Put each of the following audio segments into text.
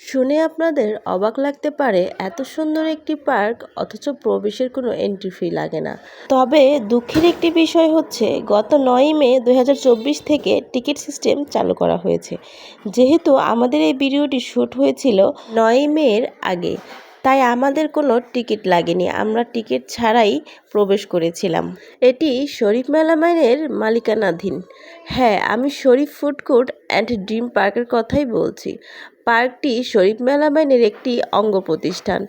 শুনে আপনাদের অবাক লাগতে পারে এত সুন্দর একটি পার্ক, অথচ প্রবেশের কোনো এন্ট্রি ফি লাগে না। তবে দুঃখের একটি বিষয় হচ্ছে, গত নয় মে দু হাজার চব্বিশ থেকে টিকিট সিস্টেম চালু করা হয়েছে। যেহেতু আমাদের এই ভিডিওটি শ্যুট হয়েছিল নয় মের আগে তাই আমাদের কোনো টিকিট লাগেনি। আমরা টিকিট ছাড়াই প্রবেশ করেছিলাম। এটি শরীফ মেলামাইনের মালিকানাধীন। হ্যাঁ আমি Sharif food court and dream পার্কের কথাই বলছি। পার্কটি শরীফ মেলামাইনের একটি অঙ্গ প্রতিষ্ঠান।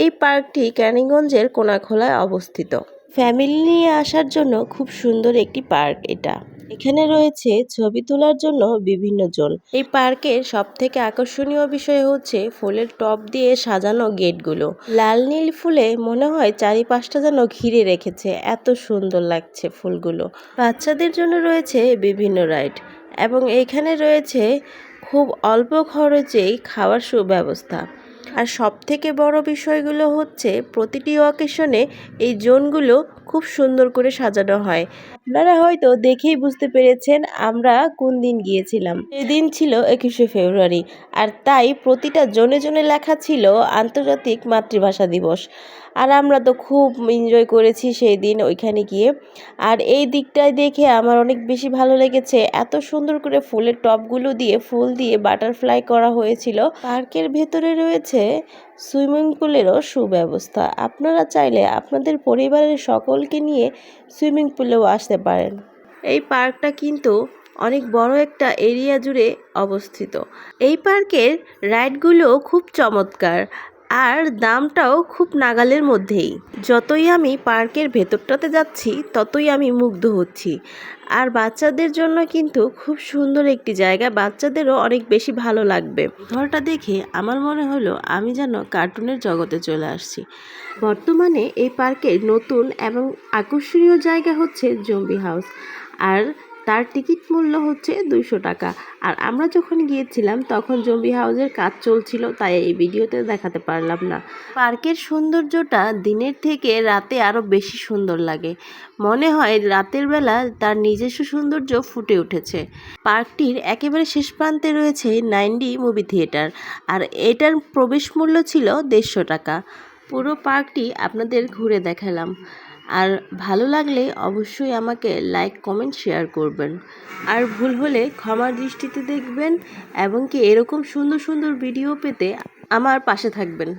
এই পার্কটি ক্যানিগঞ্জের কোনাখোলায় অবস্থিত। ফ্যামিলি নিয়ে আসার জন্য খুব সুন্দর একটি পার্ক এটা। এখানে রয়েছে ছবি তোলার জন্য বিভিন্ন জোন। এই পার্কের সব থেকে আকর্ষণীয় বিষয় হচ্ছে ফুলের টব দিয়ে সাজানো গেটগুলো। লাল নীল ফুলে মনে হয় চারিপাশটা যেন ঘিরে রেখেছে। এত সুন্দর লাগছে ফুলগুলো। বাচ্চাদের জন্য রয়েছে বিভিন্ন রাইড এবং এইখানে রয়েছে খুব অল্প খরচেই খাওয়ার সুব্যবস্থা। আর সব থেকে বড় বিষয়গুলো হচ্ছে প্রতিটি অকেশনে এই জোনগুলো খুব সুন্দর করে সাজানো হয়। আপনারা হয়তো দেখেই বুঝতে পেরেছেন আমরা কোন দিন গিয়েছিলাম। সেদিন ছিল একুশে ফেব্রুয়ারি আর তাই প্রতিটা জনে জনে লেখা ছিল আন্তর্জাতিক মাতৃভাষা দিবস। আর আমরা তো খুব এনজয় করেছি সেই দিন ওইখানে গিয়ে। আর এই দিকটায় দেখে আমার অনেক বেশি ভালো লেগেছে। এত সুন্দর করে ফুলের টপগুলো দিয়ে, ফুল দিয়ে বাটারফ্লাই করা হয়েছিল। পার্কের ভেতরে রয়েছে সুইমিং পুলেরও সুব্যবস্থা। আপনারা চাইলে আপনাদের পরিবারের সকলকে নিয়ে সুইমিং পুলেও আসতে পারেন। এই পার্কটা কিন্তু অনেক বড় একটা এরিয়া জুড়ে অবস্থিত। এই পার্কের রাইডগুলো খুব চমৎকার। আর দামটাও খুব নাগালের মধ্যেই। যতই আমি পার্কের ভেতরটাতে যাচ্ছি, ততই আমি মুগ্ধ হচ্ছি। আর বাচ্চাদের জন্য কিন্তু খুব সুন্দর একটি জায়গা, বাচ্চাদেরও অনেক বেশি ভালো লাগবে। ঘরটা দেখে আমার মনে হলো আমি যেন কার্টুনের জগতে চলে আসছি। বর্তমানে এই পার্কের নতুন এবং আকর্ষণীয় জায়গা হচ্ছে জম্বি হাউস। আর তার টিকিট মূল্য হচ্ছে দুইশো টাকা। আর আমরা যখন গিয়েছিলাম, তখন জম্বি হাউসের কাজ চলছিল, তাই এই ভিডিওতে দেখাতে পারলাম না। পার্কের সৌন্দর্যটা দিনের থেকে রাতে আরও বেশি সুন্দর লাগে। মনে হয় রাতের বেলা তার নিজস্ব সৌন্দর্য ফুটে উঠেছে। পার্কটির একেবারে শেষ প্রান্তে রয়েছে নাইনডি মুভি থিয়েটার, আর এটার প্রবেশ মূল্য ছিল দেড়শো টাকা। পুরো পার্কটি আপনাদের ঘুরে দেখালাম। আর ভালো লাগলে অবশ্যই আমাকে লাইক কমেন্ট শেয়ার করবেন। আর ভুল হলে ক্ষমার দৃষ্টিতে দেখবেন এবং কি এরকম সুন্দর সুন্দর ভিডিও পেতে আমার পাশে থাকবেন।